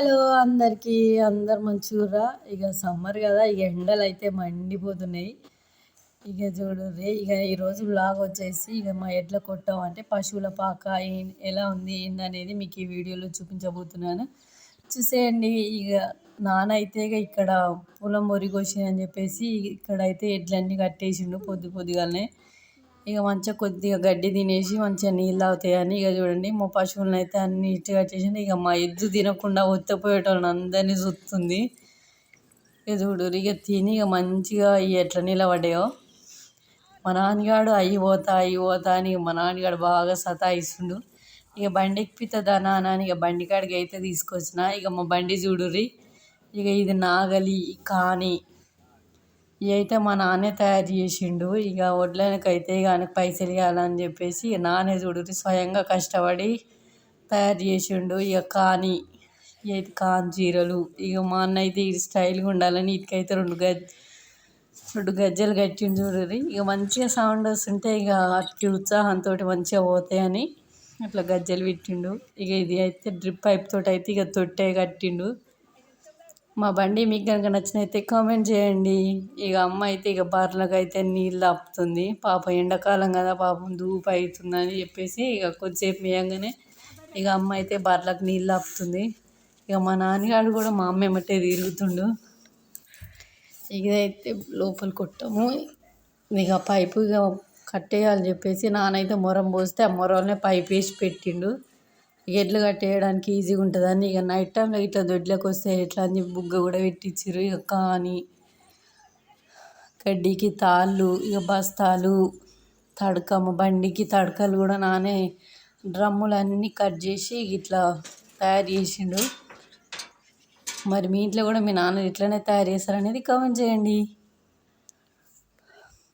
Hello అందరికీ అందరు మంచిగుర్రా? ఇక సమ్మర్ కదా ఇక ఎండలు అయితే మండిపోతున్నాయి ఇక చూడండి ఇక ఈరోజు బ్లాగ్ వచ్చేసి ఇక మా ఎడ్ల కొట్టాం అంటే పశువుల పాక ఎలా ఉంది ఏందనేది మీకు ఈ వీడియోలో చూపించబోతున్నాను. చూసేయండి ఇక నాన్న అయితే ఇక ఇక్కడ పొలం బొరిగోసి చెప్పేసి ఇక్కడైతే ఎడ్లన్నీ కట్టేసిండు పొద్దు పొద్దుగానే ఇక మంచిగా కొద్దిగా గడ్డి తినేసి మంచిగా నీళ్ళు అవుతాయని ఇక చూడండి మా పశువులను అయితే అన్ని నీట్గా చేసింది ఇక మా ఎద్దు తినకుండా ఒత్తపోయేటోళ్ళని అందరినీ చూస్తుంది. ఇక చూడు ఇక తిని ఇక మంచిగా ఇవి ఎట్లా నిలబడ్డాయో. మా నాన్నగాడు అయ్యి పోతా అయ్యి పోతా అని మా నాన్నగాడు బాగా సతాయిస్తుండు. ఇక బండి ఎక్కితే నాన్న అని ఇక బండి కాడికి అయితే తీసుకొచ్చిన. ఇక మా బండి చూడుర్రి ఇక ఇది నాగలి కాని ఇవి అయితే మా నాన్నే తయారు చేసిండు. ఇక వడ్లకైతే కానీ పైసలు ఇవ్వాలని చెప్పేసి నాన్నే చూడు స్వయంగా కష్టపడి తయారు చేసిండు. ఇక కాని ఇవి అయితే చీరలు. ఇక మా అన్న అయితే ఇది స్టైల్గా ఉండాలని ఇటుకైతే రెండు గజ్ రెండు గజ్జలు కట్టిండు చూడరు ఇక మంచిగా సౌండ్ వస్తుంటే ఇక అట్టి ఉత్సాహంతో మంచిగా పోతాయని అట్లా గజ్జలు పెట్టిండు. ఇక ఇది అయితే డ్రిప్ పైప్ తోటి అయితే ఇక తొట్టే కట్టిండు. మా బండి మీకు కనుక నచ్చినైతే కామెంట్ చేయండి. ఇక అమ్మ అయితే ఇక బార్లకు అయితే నీళ్ళు ఆపుతుంది పాప ఎండాకాలం కదా పాపం ధూపు అవుతుందని చెప్పేసి ఇక కొద్దిసేపు మేయంగానే ఇక అమ్మ అయితే బర్రెలకు నీళ్ళు ఆపుతుంది ఇక మా నాన్నగాడు కూడా మా అమ్మ ఎమ్మటే తిరుగుతుండు. ఇదైతే లోపల కొట్టాము. ఇక పైపు ఇక కట్టేయాలని చెప్పేసి నానైతే మొరం పోస్తే ఆ మొరంలో పైప్ వేసి పెట్టిండు. ఎడ్లు కట్టేయడానికి ఈజీగా ఉంటుందని ఇక నైట్ టైంలో ఇట్లా దొడ్లోకి వస్తే ఎట్లా అని బుగ్గ కూడా పెట్టించారు ఇక కానీ గడ్డికి తాళ్ళు ఇక బస్తాలు తడకము బండికి తడకలు కూడా నానే డ్రమ్ములన్నీ కట్ చేసి ఇట్లా తయారు చేసిండు మరి మీ ఇంట్లో కూడా మీ నాన్న ఇట్లనే తయారు చేస్తారనేది కామెంట్ చేయండి.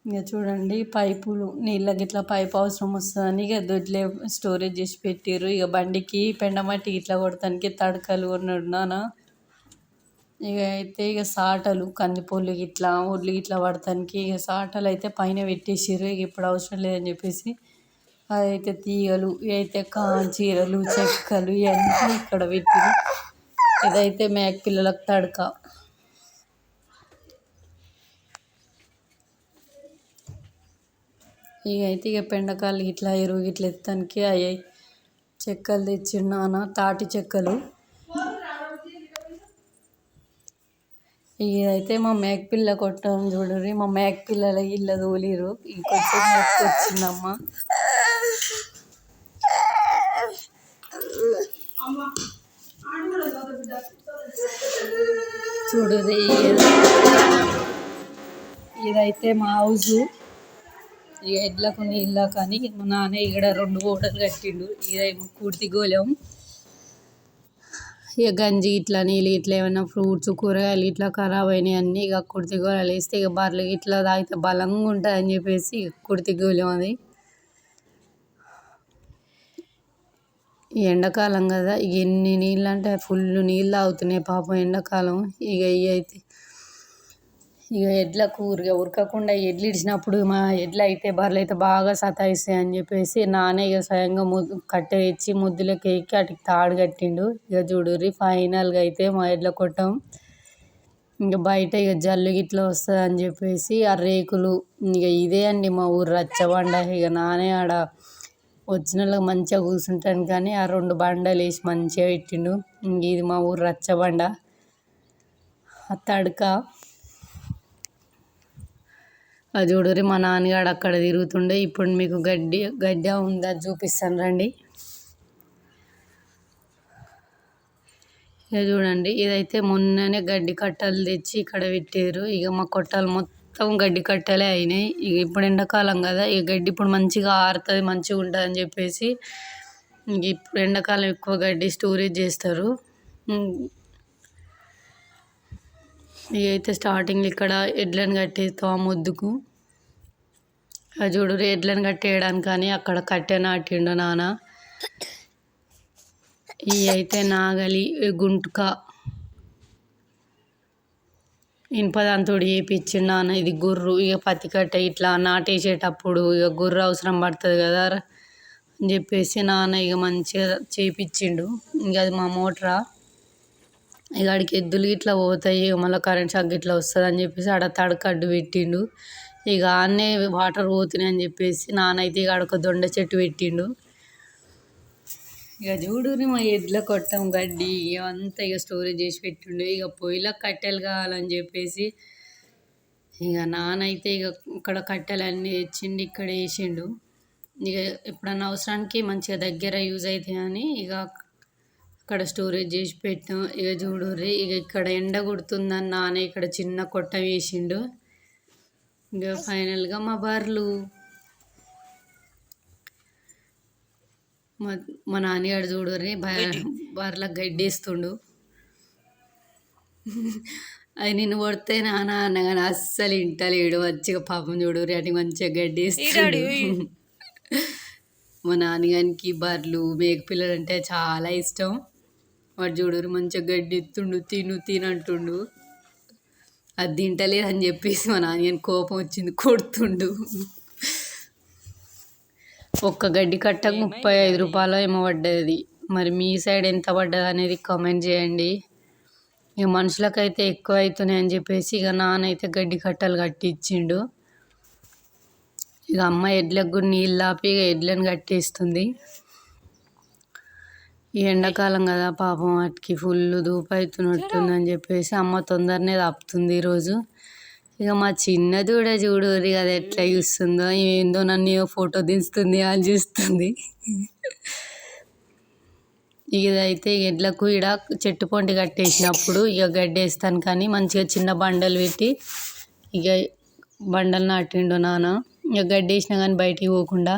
ఇక చూడండి పైపులు నీళ్ళకి ఇట్లా పైప్ అవసరం వస్తుందని ఇక దొడ్లే స్టోరేజ్ చేసి పెట్టారు ఇక బండికి పెండమట్టి ఇట్లా కొడతానికి తడకలు ఉన్నాడు నాన్న. ఇక అయితే ఇక సాటలు కందిపూలు ఇట్లా ఒడ్లు ఇట్లా పడటానికి ఇక సాటలు అయితే పైన పెట్టేసారు ఇక ఇప్పుడు అవసరం లేదని చెప్పేసి అదైతే తీగలు ఇవైతే కాంచీరలు చెక్కలు ఇవన్నీ ఇక్కడ పెట్టారు ఇదైతే మేక పిల్లలకు తడక. ఇక అయితే ఇక పెండకాలు ఇట్లా ఎరువు ఇట్లా ఎత్తానికి అవి చెక్కలు తెచ్చిండు నాన్న తాటి చెక్కలు. ఇదైతే మా మేక పిల్ల కొట్టం మా మేక పిల్లల ఇళ్ళ తోలిరు ఇంకొంచెం వచ్చిందమ్మ చూడరి ఇదైతే మా హౌజు. ఇక ఎడ్లకు నీళ్ళ కానీ మా నాన్న ఇక్కడ రెండు ఓటలు కట్టిండు. ఇదేమో కుర్తి గోళం. ఇక గంజి ఇట్లా నీళ్ళు ఇట్లా ఏమైనా ఫ్రూట్స్ కూరగాయలు ఇట్లా ఖరాబ్ అయినాయి అన్నీ ఇక కుర్తి గోళాలు వేస్తే ఇక బర్రెలు ఇట్లా తాగితే బలంగా ఉంటుంది అని చెప్పేసి ఇక కుర్తి గోళం అది. ఎండాకాలం కదా ఇక ఎన్ని నీళ్ళు అంటే ఫుల్ నీళ్ళు తాగుతున్నాయి పాపం ఎండాకాలం. ఇక ఇవి అయితే ఇక ఎడ్లకు ఊరిక ఉరకకుండా ఎడ్లు ఇడిచినప్పుడు మా ఎడ్లు అయితే బర్రెలు అయితే బాగా సతాయిస్తాయి అని చెప్పేసి నాన్న ఇక స్వయంగా ముద్దు కట్టె తెచ్చి ముద్దులోకి ఎక్కి వాటికి తాడు కట్టిండు. ఇక చూడుర్రి ఫైనల్గా అయితే మా ఎడ్ల కొట్టం. ఇంకా బయట ఇక జల్లు గిట్ల వస్తుంది అని చెప్పేసి ఆ రేకులు ఇక ఇదే అండి మా ఊరు రచ్చబండ. ఇక నానే ఆడ వచ్చిన వాళ్ళకి మంచిగా కూర్చుంటాను కానీ ఆ రెండు బండలు వేసి మంచిగా పెట్టిండు. ఇంక ఇది మా ఊరు రచ్చబండ. ఆ తడక అది చూడరి మా నాన్నగాడు అక్కడ తిరుగుతుండే. ఇప్పుడు మీకు గడ్డి గడ్డ ఉందా చూపిస్తాను రండి. ఇక చూడండి ఇదైతే మొన్ననే గడ్డి కట్టలు తెచ్చి ఇక్కడ పెట్టారు ఇక మా కొట్టాలు మొత్తం గడ్డి కట్టలే అయినాయి. ఇక ఇప్పుడు ఎండాకాలం కదా ఇక గడ్డి ఇప్పుడు మంచిగా ఆరుతుంది మంచిగా ఉంటుంది అని చెప్పేసి ఇంక ఇప్పుడు ఎండాకాలం ఎక్కువ గడ్డి స్టోరేజ్ చేస్తారు. ఇక అయితే స్టార్టింగ్లో ఇక్కడ ఎడ్లను కట్టేస్తాం ముద్దుకు మొద్దుకు. చూడు రేట్లను కట్టేయడానికి కానీ అక్కడ కట్టె నాటిండు నాన్న. ఇవి అయితే నాగలి గుంటుక. ఇనుపదంతుడు చేపించిండు నాన్న ఇది గుర్రు. ఇక పత్తి కట్టె ఇట్లా నాటేసేటప్పుడు ఇక గుర్రు అవసరం పడుతుంది కదా అని చెప్పేసి నాన్న ఇక మంచిగా చేపించిండు ఇంక అది మా మోటరా. ఇక ఆడికి ఎద్దులు ఇట్లా పోతాయి మళ్ళీ కరెంట్ షాక్ ఇట్లా వస్తుంది అని చెప్పేసి ఆడ తడకడ్డు పెట్టిండు. ఇక ఆడనే వాటర్ పోతున్నాయి అని చెప్పేసి నానైతే ఇక ఒక దొండ చెట్టు పెట్టిండు. ఇక చూడుని మా ఎడ్ల కొట్టం గడ్డి ఇవంతా ఇక స్టోరేజ్ చేసి పెట్టిండు. ఇక పొయ్యిలకు కట్టెలు కావాలని చెప్పేసి ఇక నానైతే ఇక ఇక్కడ కట్టెలన్నీ తెచ్చిండు ఇక్కడ వేసిండు. ఇక ఎప్పుడన్నా అవసరానికి మంచిగా దగ్గర యూజ్ అవుతాయి అని ఇక అక్కడ స్టోరేజ్ చేసి పెట్టాం. ఇక చూడుర్రి ఇక ఇక్కడ ఎండ కొడుతుందని నాన్న ఇక్కడ చిన్న కొట్ట వేసిండు. ఇక ఫైనల్గా మా బర్రెలు మా మా నాన్నగాడు చూడుర్రి బర్రెలకు గడ్డేస్తుండు. అది నిన్ను కొడితే నాన్న అన్నగాని అస్సలు ఇంటలేడు. మంచిగా పాపం చూడుర్రి అటు మంచిగా గడ్డేస్తాడు. మా నాన్నగానికి బర్రెలు మేక పిల్లలు అంటే చాలా ఇష్టం. వాడు చూడుర్రి మంచిగా గడ్డి ఎత్తుండు తిను తినంటుండు అది తింటలేదు అని చెప్పేసి మా నాన్న కోపం వచ్చింది కొడుతుండు. ఒక్క గడ్డి కట్టకు ముప్పై ఐదు రూపాయలు ఏమో పడ్డది. మరి మీ సైడ్ ఎంత పడ్డది అనేది కామెంట్ చేయండి. ఇక మనుషులకైతే ఎక్కువ అవుతున్నాయి అని చెప్పేసి ఇక నాన్న అయితే గడ్డి కట్టలు కట్టించిండు. ఇక అమ్మ ఎడ్లకు కూడా నీళ్ళు ఆపి ఇక ఎడ్లను కట్టేస్తుంది. ఈ ఎండాకాలం కదా పాపం వాటికి ఫుల్ దూపు అవుతున్నట్టుందని చెప్పేసి అమ్మ తొందరనే ఆపుతుంది ఈరోజు. ఇక మా చిన్న దూడ చూడు ఇక అది ఎట్లా చూస్తుందో ఏందో నన్ను ఫోటో దించుతుంది అని చూస్తుంది. ఇదైతే ఎడ్లకు ఇడ చెట్టు పొంటి కట్టేసినప్పుడు ఇక గడ్డి వేస్తాను కానీ మంచిగా చిన్న బండలు పెట్టి ఇక బండలు నాటిండు నాన్న. ఇక గడ్డి వేసినా కానీ బయటికి పోకుండా.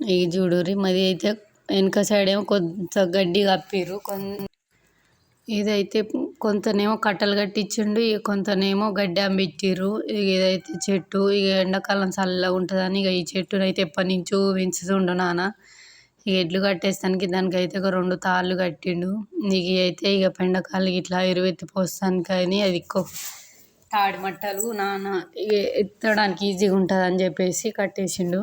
ఇక చూడుర్రి మరి అయితే వెనక సైడ్ ఏమో కొంత గడ్డి కప్పిర్రు కొన్ ఇదైతే కొంతనేమో కట్టలు కట్టించిండు ఇక కొంతనేమో గడ్డి అమ్మిచ్చిర్రు ఇక ఇదైతే చెట్టు ఇక ఎండాకాలం చల్లగా ఉంటుందని ఇక ఈ చెట్టును అయితే ఎప్పటి నుంచో పెంచుతుండు నాన్న. ఇక ఎడ్లు కట్టేస్తానికి దానికైతే ఒక రెండు తాళ్ళు కట్టిండు. ఇక అయితే ఇక పెండకాలు ఇట్లా ఎరువెత్తి పోస్తానికి అని అది ఎక్కువ తాడి మట్టలు నాన్న ఇక ఎత్తడానికి ఈజీగా ఉంటుంది అని చెప్పేసి కట్టేసిండు.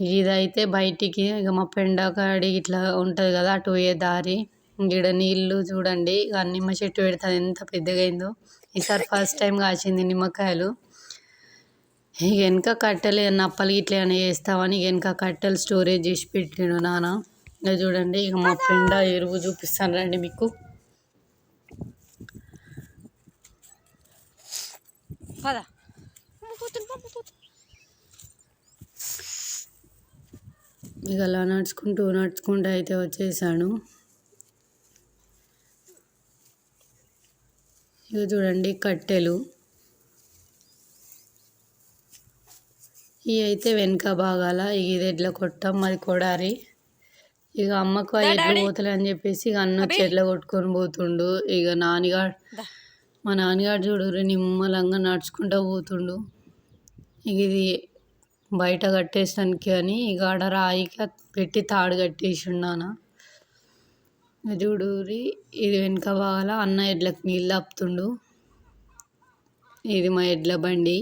ఇదైతే బయటికి ఇక మా పెండకాడి ఇట్లా ఉంటుంది కదా అటు పోయే దారి. ఈడ నీళ్ళు చూడండి ఇక నిమ్మ చెట్టు పెడితే ఎంత పెద్దగా అయిందో ఈసారి ఫస్ట్ టైం కాసింది నిమ్మకాయలు. ఇక వెనక కట్టెలు నప్పలు ఇట్లా ఏమైనా చేస్తామని వెనక కట్టెలు స్టోరేజ్ చేసి పెట్టిండు నాన్న. ఇక చూడండి ఇక మా పెండ ఎరువు చూపిస్తాను రండి మీకు. పద. ఇక అలా నడుచుకుంటూ నడుచుకుంటూ అయితే వచ్చేసాను. ఇక చూడండి కట్టెలు. ఇవి అయితే వెనక భాగాల ఇక ఇది ఎడ్ల కొట్టం అది కొడారి. ఇక అమ్మకు ఆ ఎడ్లు పోతలే అని చెప్పేసి ఇక అన్న వచ్చి ఎడ్ల కొట్టుకొని పోతుండు. ఇక నాన్నగాడు మా నాన్నగాడు చూడు నిమ్మలంగా నడుచుకుంటూ పోతుండు. ఇక ఇది బయట కట్టేసానికి అని ఇక ఆడ రాయికి పెట్టి తాడు కట్టేసిండు నాన్న. చూడురి ఇది వెనక భాగాల అన్న ఎడ్లకు నీళ్ళు ఆపుతుండు ఇది మా ఎడ్ల బండి.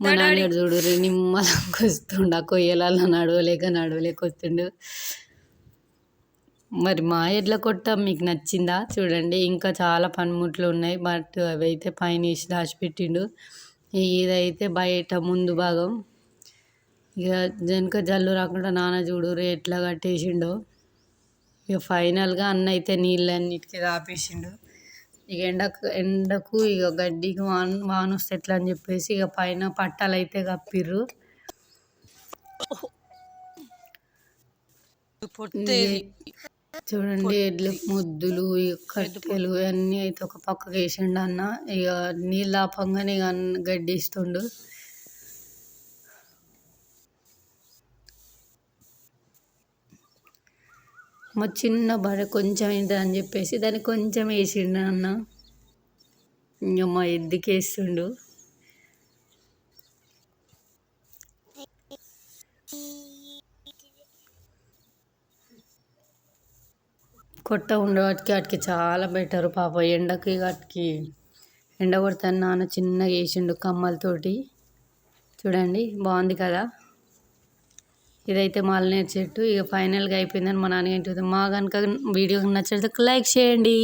మా నాన్నగాడు చూడు రే నిమ్మలంగా వస్తుండు. ఆ కొయ్యలలో నడవలేక నడవలేక వస్తుండు. మరి మా ఎడ్ల కొట్ట మీకు నచ్చిందా? చూడండి. ఇంకా చాలా పనిముట్లు ఉన్నాయి. బట్ అవి అయితే పైన వేసి దాచిపెట్టిండు. ఇదైతే బయట ముందు భాగం. ఇక వెనక జల్లు రాకుండా నాన్న చూడు రే ఎట్లా కట్టేసిండో. ఇక ఫైనల్గా అన్న అయితే నీళ్ళన్నిటికీ ఆపేసిండు ఇక ఎండకు ఎండకు ఇక గడ్డికి వాన వాన వస్తే ఎట్లా అని చెప్పేసి ఇక పైన పట్టాలు అయితే కప్పిర్రు చూడండి ఎడ్ల ముద్దులు ఇక కట్టెలు అన్నీ అయితే ఒక పక్కకు వేసిండు అన్న. ఇక నీళ్ళు ఆపంగానే ఇక గడ్డి ఇస్తుండు. మా చిన్న బడ కొంచెం ఏంటని అని చెప్పేసి దాన్ని కొంచెం వేసిండు అన్న ఇంకా మా ఎద్దుకి వేస్తుండు? కొట్ట ఉండవాటికి వాటికి చాలా బెటర్ పాప. ఎండకి వాటికి ఎండ కొడతాను నాన్న. చిన్నగా వేసిండు కమ్మలతోటి. చూడండి బాగుంది కదా? ఇదైతే మాలనేరు చెట్టు. ఇక ఫైనల్గా అయిపోయిందని మా నాన్న ఏంటి మా కనుక వీడియో నచ్చితే లైక్ చేయండి.